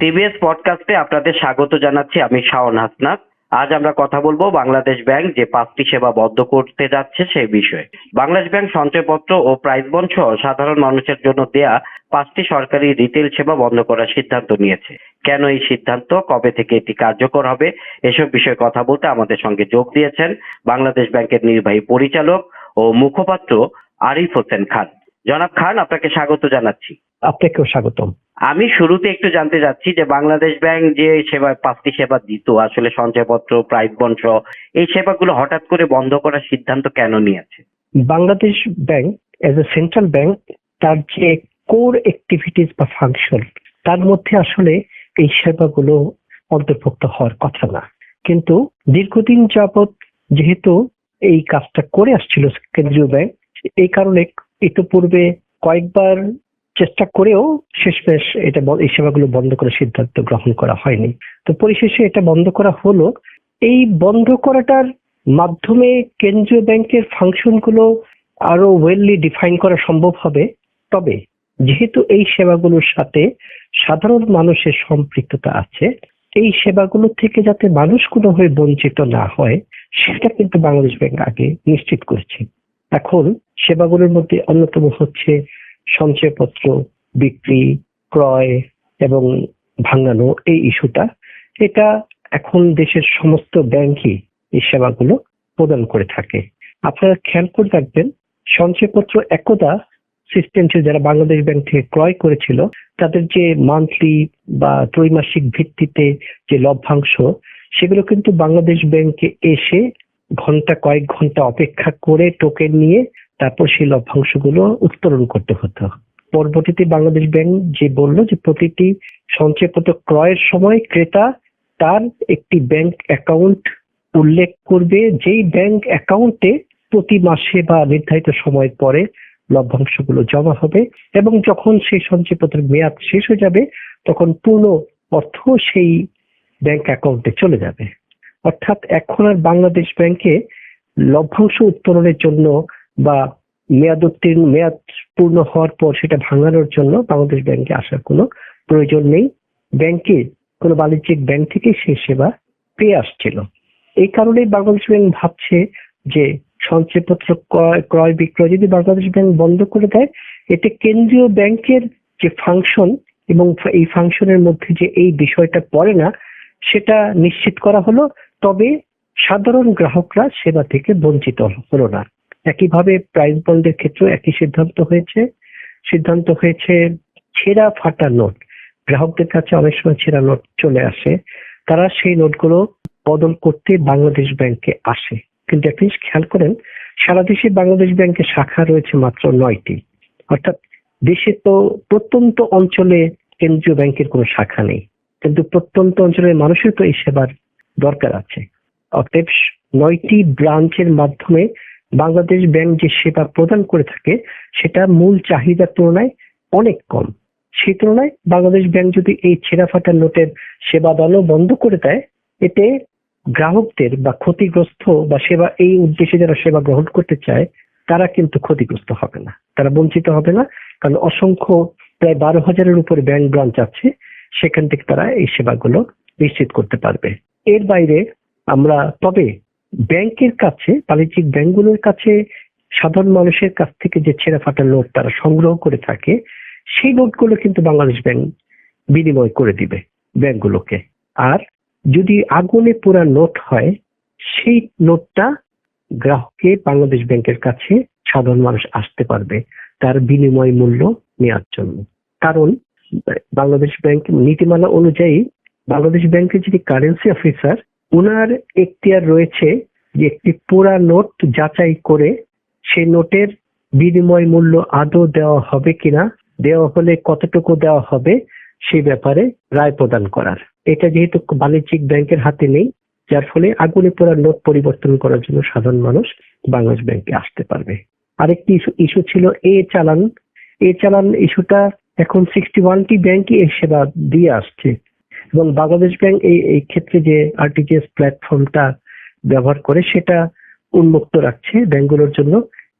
TVS পডকাস্টে আপনাদের স্বাগত জানাচ্ছি আমি শাওন হাসনাত। আজ আমরা কথা বলব বাংলাদেশ ব্যাংক যে পাঁচটি সেবা বন্ধ করতে যাচ্ছে সেই বিষয়ে। বাংলাদেশ ব্যাংক সঞ্চয়পত্র ও প্রাইজ বন্ড সহ সাধারণ মানুষের জন্য দেয়া পাঁচটি সরকারি রিটেল সেবা বন্ধ করার সিদ্ধান্ত নিয়েছে। কেন এই সিদ্ধান্ত? কবে থেকে এটি কার্যকর হবে? এসব বিষয়ে কথা বলতে আমাদের সঙ্গে যোগ দিয়েছেন বাংলাদেশ ব্যাংকের নির্বাহী পরিচালক ও মুখপাত্র আরিফ হোসেন খান। জনাব খান, আপনাকে স্বাগত জানাচ্ছি। আপনাকেও স্বাগতম। আমি শুরুতে একটু জানতে চাচ্ছি যে বাংলাদেশ ব্যাংক যে সেবা, পাঁচটি সেবা দিত, আসলে সঞ্চয়পত্র প্রাইভ বন্ড এই সেবাগুলো হঠাৎ করে বন্ধ করার সিদ্ধান্ত কেন নিয়েছে? Bangladesh bank as a central bank তার যে কোর অ্যাক্টিভিটিস বা ফাংশন তার মধ্যে আসলে এই সেবাগুলো অন্তর্ভুক্ত হওয়ার কথা না। কিন্তু দীর্ঘদিন যাবৎ যেহেতু এই কাজটা করে আসছিল কেন্দ্রীয় ব্যাংক, এই কারণে ইতোপূর্বে কয়েকবার চেষ্টা করেও শেষমেশ এটা এই সেবাগুলো বন্ধ করার সিদ্ধান্ত গ্রহণ করা হয়নি। তো পরিশেষে এটা বন্ধ করা হলো। এই বন্ধ করাটার মাধ্যমে কেন্দ্রীয় ব্যাংকের ফাংশনগুলো আরও ওয়েললি ডিফাইন করা সম্ভব হবে। তবে যেহেতু এই সেবাগুলোর সাথে সাধারণ মানুষের সম্পৃক্ততা আছে, এই সেবাগুলো থেকে যাতে মানুষ কোনোভাবে বঞ্চিত না হয়, সেটা কিন্তু বাংলাদেশ ব্যাংক আগে নিশ্চিত করেছে। এখন সেবাগুলোর মধ্যে অন্যতম হচ্ছে সঞ্চয়পত্র বিক্রি, ক্রয় এবং ভাঙানো এই ইস্যুটা, এটা এখন দেশের সমস্ত ব্যাংকই এই সেবাগুলো প্রদান করে থাকে। আপনারা খেয়াল করে রাখবেন সঞ্চয়পত্র একদা সিস্টেম ছিল, যারা বাংলাদেশ ব্যাংক থেকে ক্রয় করেছিল, তাদের যে মান্থলি বা ত্রৈমাসিক ভিত্তিতে যে লভ্যাংশ, সেগুলো কিন্তু বাংলাদেশ ব্যাংকে এসে ঘণ্টা কয়েক ঘণ্টা অপেক্ষা করে টোকেন নিয়ে তারপর সেই লভ্যাংশগুলো উত্তোলন করতে হতো। পরবর্তীতে বাংলাদেশ ব্যাংক যে বলল যে প্রতিটি সঞ্চয়পত্র ক্রয়ের সময় ক্রেতা তার একটি ব্যাংক অ্যাকাউন্ট উল্লেখ করবে, যেই ব্যাংক অ্যাকাউন্টে প্রতি মাসে বা নির্ধারিত সময় পরে লভ্যাংশগুলো জমা হবে এবং যখন সেই সঞ্চয়পত্রের মেয়াদ শেষ হয়ে যাবে, তখন পূর্ণ অর্থ সেই ব্যাংক অ্যাকাউন্টে চলে যাবে। অর্থাৎ এখন আর বাংলাদেশ ব্যাংকে লভ্যাংশ উত্তোলনের জন্য বা মেয়াদ উত্তীর্ণ, মেয়াদ পূর্ণ হওয়ার পর সেটা ভাঙানোর জন্য বাংলাদেশ ব্যাংকে আসার কোনো প্রয়োজন নেই। ব্যাংকে কোনো বাণিজ্যিক ব্যাংক থেকে সেই সেবা পেয়ে আসছিল। এই কারণেই বাংলাদেশ ব্যাংক ভাবছে যে সঞ্চয়পত্র ক্রয় বিক্রয় যদি বাংলাদেশ ব্যাংক বন্ধ করে দেয়, এতে কেন্দ্রীয় ব্যাংকের যে ফাংশন এবং এই ফাংশনের মধ্যে যে এই বিষয়টা পড়ে না, সেটা নিশ্চিত করা হলো। তবে সাধারণ গ্রাহকরা সেবা থেকে বঞ্চিত হলো না। একইভাবে প্রাইস বন্ডের ক্ষেত্রেও একই সিদ্ধান্ত হয়েছে। সিদ্ধান্ত হয়েছে ছেঁড়া ফাটা নোট। গ্রাহকদের কাছে অনেক সময় ছেঁড়া নোট চলে আসে। তারা সেই নোটগুলো বদল করতে বাংলাদেশ ব্যাংকে আসে। কিন্তু জিনিস খেয়াল করেন, সারা দেশে বাংলাদেশ ব্যাংকের শাখা রয়েছে মাত্র নয়টি। অর্থাৎ দেশে তো প্রত্যন্ত অঞ্চলে কেন্দ্রীয় ব্যাংকের কোনো শাখা নেই। কিন্তু প্রত্যন্ত অঞ্চলের মানুষের তো এই সেবার দরকার আছে। অতএব নয়টি ব্রাঞ্চের মাধ্যমে বাংলাদেশ ব্যাংক যে সেবা প্রদান করে থাকে, সেটা মূল চাহিদার তুলনায় অনেক কম। সেই তুলনায় বাংলাদেশ ব্যাংক যদি এই ছেঁড়া ফাটা নোটের সেবা দানও বন্ধ করে দেয়, এতে গ্রাহকদের বা ক্ষতিগ্রস্ত বা সেবা, এই উদ্দেশ্যে যারা সেবা গ্রহণ করতে চায়, তারা কিন্তু ক্ষতিগ্রস্ত হবে না। তারা বঞ্চিত হবে না, কারণ অসংখ্য প্রায় বারো হাজারের উপরে ব্যাংক ব্রাঞ্চ আছে, সেখান থেকে তারা এই সেবাগুলো নিশ্চিত করতে পারবে। এর বাইরে আমরা, তবে ব্যাংকের কাছে, বাণিজ্যিক ব্যাংকগুলোর কাছে সাধারণ মানুষের কাছ থেকে যে ছেঁড়া ফাটা নোট তারা সংগ্রহ করে থাকে, সেই নোটগুলো কিন্তু বাংলাদেশ ব্যাংক বিনিময় করে দিবে ব্যাংকগুলোকে। আর যদি আগুনে পোড়া নোট হয়, সেই নোটটা গ্রাহককে বাংলাদেশ ব্যাংকের কাছে সাধারণ মানুষ আসতে পারবে তার বিনিময় মূল্য নেওয়ার জন্য। কারণ, বাংলাদেশ ব্যাংক নীতিমালা অনুযায়ী বাংলাদেশ ব্যাংকের যিনি কারেন্সি অফিসার ওনার এখতিয়ার রয়েছে যে একটি পুরা নোট যাচাই করে সেই নোটের বিনিময় মূল্য আদৌ দেওয়া হবে কিনা, দেওয়া হলে কতটুকু দেওয়া হবে সেই ব্যাপারে রায় প্রদান করার। এটা যেহেতু বাণিজ্যিক ব্যাংকের হাতে নেই, যার ফলে আগুনে পোড়া নোট পরিবর্তন করার জন্য সাধারণ মানুষ বাংলাদেশ ব্যাংকে আসতে পারবে। আরেকটি ইস্যু ছিল এ চালান এ চালান ইস্যুটা এখন সিক্সটি ওয়ানটি ব্যাংকই এই সেবা দিয়ে আসছে। এবং বাংলাদেশ ব্যাংক এই এই ক্ষেত্রে যে আরটিজিএস প্ল্যাটফর্মটা ব্যবহার করে সেটা উন্মুক্ত রাখছে ব্যাংকগুলোর জন্য।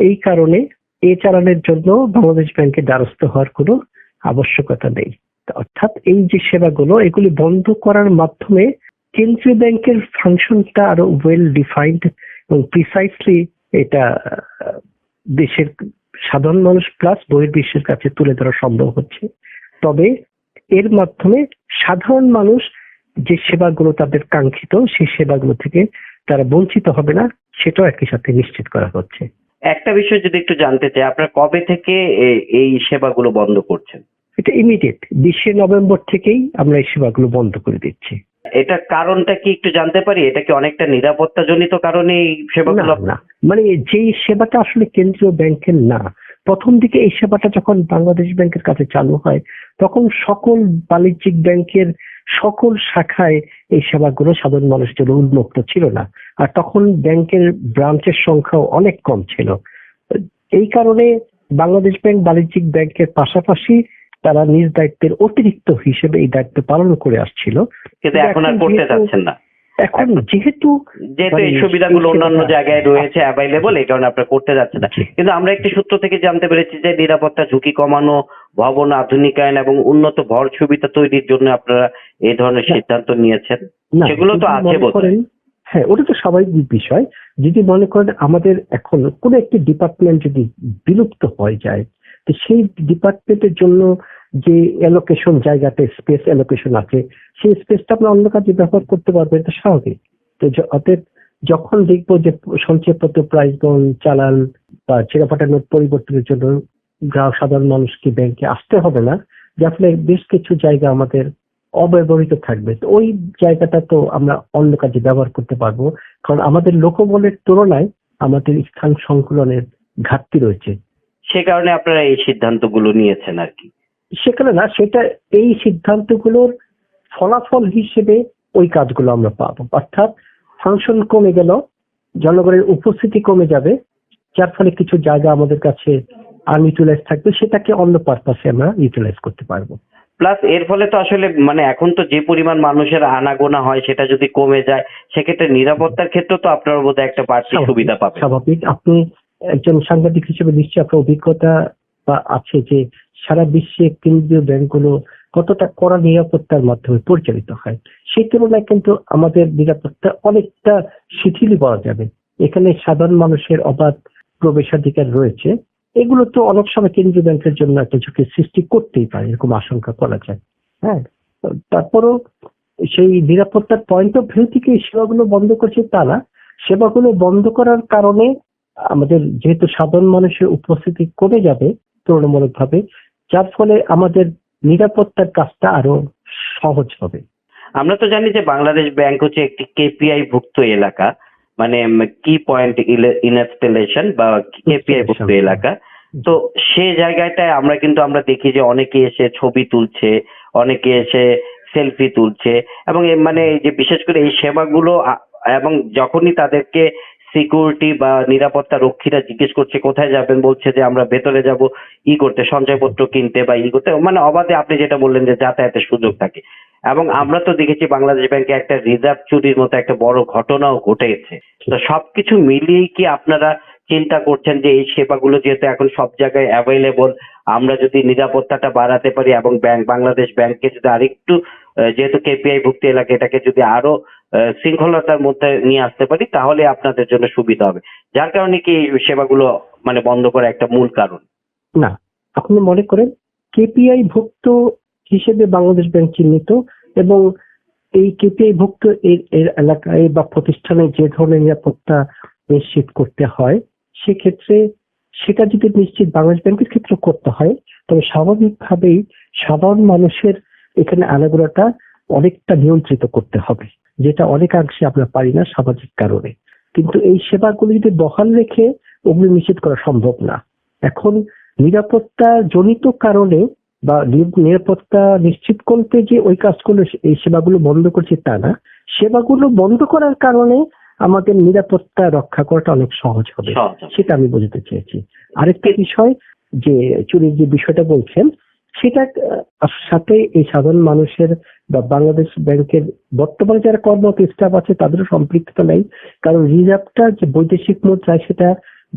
এই কারণে এ চালানের জন্য বাংলাদেশ ব্যাংকের দ্বারস্থ হওয়ার কোনো আবশ্যকতা নেই। অর্থাৎ এই যে সেবাগুলো, এগুলি বন্ধ করার মাধ্যমে কেন্দ্রীয় ব্যাংকের ফাংশনটা আরও ওয়েল ডিফাইন্ড এবং প্রিসাইসলি এটা, দেশের সাধারণ মানুষ প্লাস বহির্বিশ্বের কাছে তুলে ধরা সম্ভব হচ্ছে। তবে এর মাধ্যমে সাধারণ মানুষ যে সেবাগুলো তাদের কাঙ্ক্ষিত সেই সেবাগুলো থেকে তারা বঞ্চিত হবে না সেটাও একই সাথে নিশ্চিত করা হচ্ছে। একটা বিষয় যদি একটু জানতে চাই আপনারা কবে থেকে এই সেবাগুলো বন্ধ করছেন? এটা ইমিডিয়েট বিশে নভেম্বর থেকেই আমরা এই সেবাগুলো বন্ধ করে দিচ্ছি। এটা কারণটা কি একটু জানতে পারি? এটা কি অনেকটা নিরাপত্তা জনিত কারণে এই না সেবাগুলো না। মানে যেই সেবাটা আসলে কেন্দ্রীয় ব্যাংকের না প্রথম দিকে এই সেবাটা যখন বাংলাদেশ ব্যাংকের কাছে চালু হয় তখন সকল বাণিজ্যিক ব্যাংকের সকল শাখায় এই সেবাগুলো সাধারণ মানুষের জন্য উন্মুক্ত ছিল না। আর তখন ব্যাংকের ব্রাঞ্চের সংখ্যাও অনেক কম ছিল। এই কারণে বাংলাদেশ ব্যাংক বাণিজ্যিক ব্যাংকের পাশাপাশি তারা নিজ দায়িত্বের অতিরিক্ত হিসেবে এই দায়িত্ব পালন করে আসছিল। কিন্তু এখন আর করতে যাচ্ছেন না। এখন যেহেতু যেহেতু এই মানে সুবিধাগুলো অন্যান্য জায়গায় রয়েছে অ্যাভেলেবল এই কারণে আপনারা করতে যাচ্ছেন না। কিন্তু আমরা একটি সূত্র থেকে জানতে পেরেছি যে নিরাপত্তা ঝুঁকি কমানো ভবন আধুনিকায়ন এবং উন্নত ভর সুবিধা তৈরির জন্য আপনারা এই ধরনের সিদ্ধান্ত নিয়েছেন। সেগুলো তো আছে মনে হ্যাঁ ওটা তো স্বাভাবিক বিষয়। যদি মনে করেন আমাদের এখন কোনো একটি ডিপার্টমেন্ট যদি বিলুপ্ত হয়ে যায় তো সেই ডিপার্টমেন্টের জন্য যে অ্যালোকেশন জায়গাতে স্পেস অ্যালোকেশন আছে, সেই স্পেসটা আপনি অন্য কাজে ব্যবহার করতে পারবেন, এটা স্বাভাবিক। তো অতএব যখন দেখব যে সঞ্চয়পত্র বন্ড চালান বা ছেড়ে নোট পরিবর্তনের জন্য গ্রাহক, সাধারণ মানুষকে ব্যাংকে আসতে হবে না, যার ফলে বেশ কিছু জায়গা আমাদের অব্যবহৃত থাকবে। তো ওই জায়গাটা তো আমরা অন্য কাজে ব্যবহার করতে পারব, কারণ আমাদের লোকবলের তুলনায় আমাদের স্থান সংকুলনের ঘাটতি রয়েছে। সে কারণে আপনারা এই সিদ্ধান্তগুলো নিয়েছেন আর কি। সেখানে না সেটা এই সিদ্ধান্তগুলোর ফলাফল হিসেবে ওই কাজগুলো আমরা পাবো। অর্থাৎ ফাংশন কমে গেল জনগণের উপস্থিতি কমে যাবে যার ফলে কিছু জায়গা আমাদের কাছে আনইউটিলাইজ থাকবে সেটাকে অন্য পারপাসে আমরা ইউটিলাইজ করতে পারব। প্লাস এর ফলে তো আসলে মানে এখন তো যে পরিমাণ মানুষের আনাগোনা হয় সেটা যদি কমে যায় সেক্ষেত্রে নিরাপত্তার ক্ষেত্রে তো আপনার বোধহয় একটা বাড়তি সুবিধা পাবেন। স্বাভাবিক। আপনি একজন সাংবাদিক হিসেবে নিশ্চয়ই আপনার অভিজ্ঞতা বা আছে যে সারা বিশ্বে কেন্দ্রীয় ব্যাংকগুলো কতটা কড়া নিরাপত্তার মাধ্যমে পরিচালিত হয়, সেই তুলনায় কিন্তু আমাদের নিরাপত্তা অনেকটা শিথিলই বলা যাবে। এখানে সাধারণ মানুষের অবাধ প্রবেশাধিকার রয়েছে। এগুলো তো অনেক সময় কেন্দ্রীয় ব্যাংকের জন্য একটা ঝুঁকির সৃষ্টি করতেই পারে, এরকম আশঙ্কা করা যায়। হ্যাঁ তারপরও সেই নিরাপত্তার পয়েন্ট অফ ভিউ থেকে সেবাগুলো বন্ধ করছে তা না। সেবাগুলো বন্ধ করার কারণে আমাদের যেহেতু সাধারণ মানুষের উপস্থিতি কমে যাবে, তুলনামূলকভাবে যার ফলে আমাদের নিরাপত্তার কাজটা আরও সহজ হবে। আমরা তো জানি যে বাংলাদেশ ব্যাংক হচ্ছে একটি কেপিআই ভুক্ত এলাকা মানে কি পয়েন্ট ইনস্টলেশন বা কেপিআই ভুক্ত এলাকা। তো সে জায়গাটায় আমরা কিন্তু আমরা দেখি যে অনেকে এসে ছবি তুলছে অনেকে এসে সেলফি তুলছে এবং মানে এই যে বিশেষ করে এই সেবাগুলো এবং যখনই তাদেরকে সিকিউরিটি বা নিরাপত্তা রক্ষীরা জিজ্ঞেস করছে, কোথায় যাবেন? বলছে যে আমরা ভেতরে যাব, ই করতে, সঞ্চয়পত্র কিনতে বা ই করতে। মানে অবাধে আপনি যেটা বললেন যে যাতায়াতের সুযোগ থাকে। এবং আমরা তো দেখেছি বাংলাদেশ ব্যাংকে একটা রিজার্ভ চুরির মতো একটা বড় ঘটনাও ঘটেছে। তো সবকিছু মিলিয়ে কি আপনারা চিন্তা করছেন যে এই সেবাগুলো যেহেতু এখন সব জায়গায় অ্যাভেলেবল আমরা যদি নিরাপত্তাটা বাড়াতে পারি এবং ব্যাংক, বাংলাদেশ ব্যাংকে যদি আরেকটু যেহেতু কেপিআই ভুক্ত এলাকা, এটাকে যদি আরও শৃঙ্খলতার মধ্যে নিয়ে আসতে পারি, তাহলে আপনাদের জন্য সুবিধা হবে। যার কারণে কি সেবাগুলো মানে বন্ধ করা একটা মূল কারণ? না। আপনি মনে করেন কেপিআই ভুক্ত হিসেবে বাংলাদেশ ব্যাংক চিহ্নিত এবং এই কেপিআই ভুক্ত এর এলাকায় বা প্রতিষ্ঠানে যে ধরনের নিরাপত্তা নিশ্চিত করতে হয়, সেক্ষেত্রে সেটা যদি নিশ্চিত বাংলাদেশ ব্যাংকের ক্ষেত্রে করতে হয়, তবে স্বাভাবিকভাবেই সাধারণ মানুষের এখানে আনাগোনাটা অনেকটা নিয়ন্ত্রিত করতে হবে যেটা অনেকাংশে আমরা পারি না সামাজিক কারণে কিন্তু এই সেবাগুলো যদি বহাল রেখে অগ্নি নিশ্চিত করা সম্ভব না এখন নিরাপত্তা জনিত কারণে বা নিরাপত্তা নিশ্চিত করতে যে ওই কাজগুলো এই সেবাগুলো বন্ধ করছে তা না সেবাগুলো বন্ধ করার কারণে আমাদের নিরাপত্তা রক্ষা করাটা অনেক সহজ হবে সহজ হবে। সেটা আমি বোঝাতে চেয়েছি আরেকটা বিষয় যে চুরির যে বিষয়টা বলছেন সেটা সাথে এই সাধারণ মানুষের বা বাংলাদেশ ব্যাংকের বর্তমানে যারা কর্মরত স্টাফ আছে, তাদেরও সম্পৃক্ততা নেই। কারণ রিজার্ভটা যে বৈদেশিক মুদ্রায় সেটা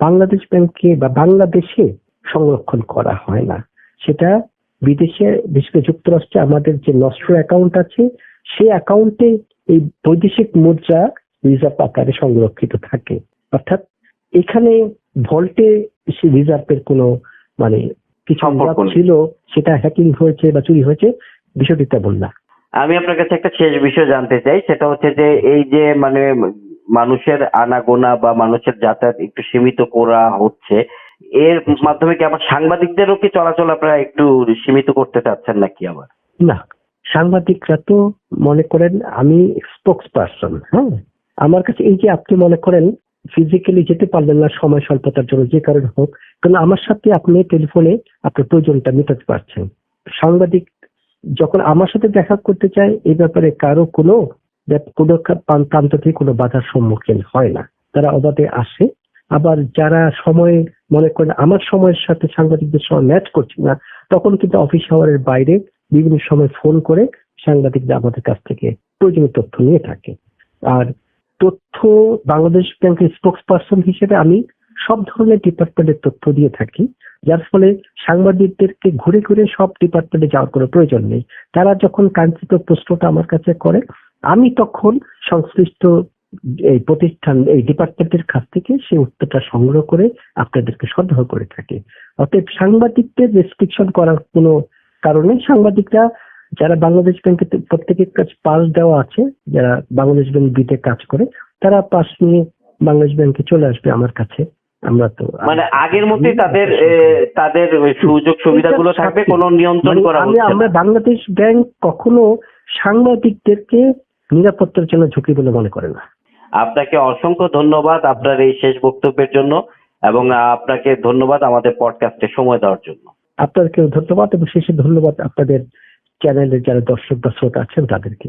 বাংলাদেশ ব্যাংকে বা বাংলাদেশে সংরক্ষণ করা হয় না। সেটা বিদেশে, বিশেষ করে যুক্তরাষ্ট্রে আমাদের যে নষ্ট অ্যাকাউন্ট আছে সেই অ্যাকাউন্টে এই বৈদেশিক মুদ্রা রিজার্ভ আকারে সংরক্ষিত থাকে। অর্থাৎ এখানে ভল্টে সে রিজার্ভের কোনো মানে কিছু। ছিল সেটা হ্যাকিং হয়েছে বা চুরি হয়েছে বিষয়টি তেমন না আমি আপনার কাছে একটা শেষ বিষয় জানতে চাই সেটা হচ্ছে যে এই যে মানে মানুষের আনাগোনা বা মানুষের যাতায়াত একটু সীমিত করা হচ্ছে এর মাধ্যমে কি আবার সাংবাদিকদেরও কি চলাচল আপনারা একটু সীমিত করতে চাচ্ছেন নাকি আবার? না সাংবাদিকরা তো মনে করেন আমি স্পোক্স পার্সন হ্যাঁ? আমার কাছে এই যে আপনি মনে করেন ফিজিক্যালি যেতে পারলেন না, সময় স্বল্পতার জন্য যে কারণে হোক কিন্তু আমার সাথে আপনি টেলিফোনে আপনার প্রয়োজনটা মেটাতে পারছেন। সাংবাদিক যখন আমার সাথে দেখা করতে চায় এই ব্যাপারে কারও কোনো কোনো প্রান্ত থেকে কোনো বাধার সম্মুখীন হয় না। তারা অবাধে আসে। আবার যারা সময় মনে করেন আমার সময়ের সাথে সাংবাদিকদের সময় ম্যাচ করছে না, তখন কিন্তু অফিস আওয়ারের বাইরে বিভিন্ন সময় ফোন করে সাংবাদিকরা আমাদের কাছ থেকে প্রয়োজনীয় তথ্য নিয়ে থাকে। আর তথ্য বাংলাদেশ ব্যাংকের স্পোক্স পার্সন হিসেবে আমি সব ধরনের ডিপার্টমেন্টের তথ্য দিয়ে থাকি, যার ফলে সাংবাদিকদেরকে ঘুরে ঘুরে সব ডিপার্টমেন্টে যাওয়ার কোনো প্রয়োজন নেই। তারা যখন কাঙ্ক্ষিত প্রশ্নটা আমার কাছে করে, আমি তখন সংশ্লিষ্ট এই প্রতিষ্ঠান, এই ডিপার্টমেন্টের কাছ থেকে সেই উত্তরটা সংগ্রহ করে আপনাদেরকে সরবরাহ করে থাকি। অতএব সাংবাদিকদের রেস্ট্রিকশন করার কোনো কারণে সাংবাদিকরা যারা বাংলাদেশ ব্যাংকে প্রত্যেকের কাছে পাস দেওয়া আছে যারা বাংলাদেশ ব্যাংক বিতে কাজ করে তারা পাস নিয়ে বাংলাদেশ ব্যাংকে চলে আসবে আমার কাছে। আমরা তো মানে আগের মতোই তাদের তাদের সুযোগ সুবিধাগুলো থাকবে কোনো নিয়ন্ত্রণ মানে করা হচ্ছে আমরা বাংলাদেশ ব্যাংক কখনো সাংবাদিকদেরকে নিরাপত্তার জন্য ঝুঁকি বলে মনে করে না। আপনাকে অসংখ্য ধন্যবাদ আপনার এই শেষ বক্তব্যের জন্য এবং আপনাকে ধন্যবাদ আমাদের পডকাস্টে সময় দেওয়ার জন্য। আপনাদেরকেও ধন্যবাদ এবং শেষে ধন্যবাদ আপনাদের চ্যানেলের যারা দর্শক বা শ্রোতা আছেন তাদেরকে।